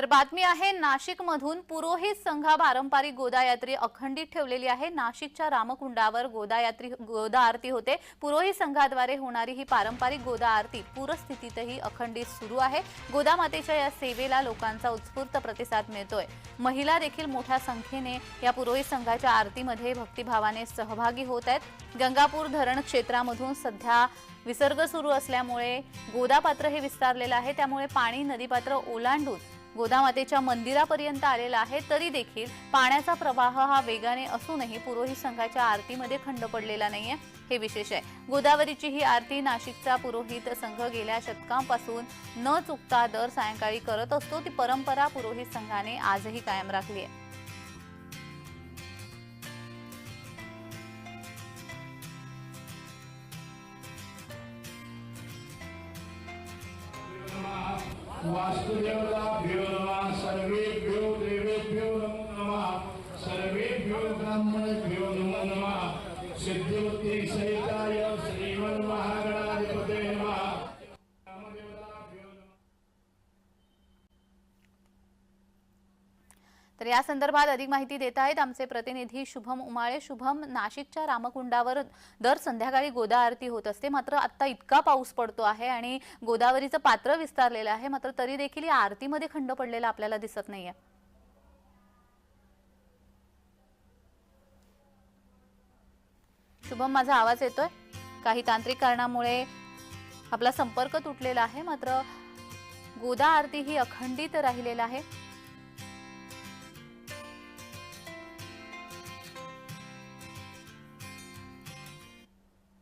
तर बातमी आहे नाशिकमधून पुरोहित संघा पारंपरिक गोदायात्री अखंडित ठेवलेली आहे. नाशिकच्या रामकुंडावर गोदायात्री गोदा आरती होते. पुरोहित संघाद्वारे होणारी ही पारंपरिक गोदा आरती पूरस्थितीतही अखंडित सुरू आहे. गोदामातेच्या या सेवेला लोकांचा उत्स्फूर्त प्रतिसाद मिळतोय. महिला देखील मोठ्या संख्येने या पुरोहित संघाच्या आरतीमध्ये भक्तिभावाने सहभागी होत आहेत. गंगापूर धरण क्षेत्रामधून सध्या विसर्ग सुरू असल्यामुळे गोदापात्र हे विस्तारलेलं आहे. त्यामुळे पाणी नदीपात्र ओलांडून गोदामातेच्या मंदिरापर्यंत आलेला आहे तरी देखील पाण्याचा प्रवाह हा वेगाने असूनही पुरोहित संघाच्या आरतीमध्ये खंड पडलेला नाहीये. हे विशेष आहे. गोदावरीची ही आरती नाशिकचा पुरोहित संघ गेल्या शतकांपासून न चुकता दर सायंकाळी करत असतो. ती परंपरा पुरोहित संघाने आजही कायम राखली आहे. वास्तुदेवताभ्यो नमः सर्वेभ्यो देवेभ्यो नमो नमः। सर्वेभ्यो ब्राह्मणेभ्यो नमो नमः। सिद्धिवती सहित श्रीमन्महागणाधिपते नमः रामदेवताभ्यो नमः तर या संदर्भात अधिक माहिती देत आहेत आमचे प्रतिनिधी शुभम उमाळे. शुभम नाशिकच्या रामकुंडावर दर संध्याकाळी गोदा आरती होत असते. मात्र आता इतका पाऊस पडतो आहे आणि गोदावरीचं पात्र विस्तारलेलं आहे. मात्र तरी देखील या आरतीमध्ये खंड पडलेला आपल्याला दिसत नाहीये. शुभम माझा आवाज येतोय? काही तांत्रिक कारणामुळे आपला संपर्क तुटलेला आहे. मात्र गोदा आरती ही अखंडित राहिलेला आहे.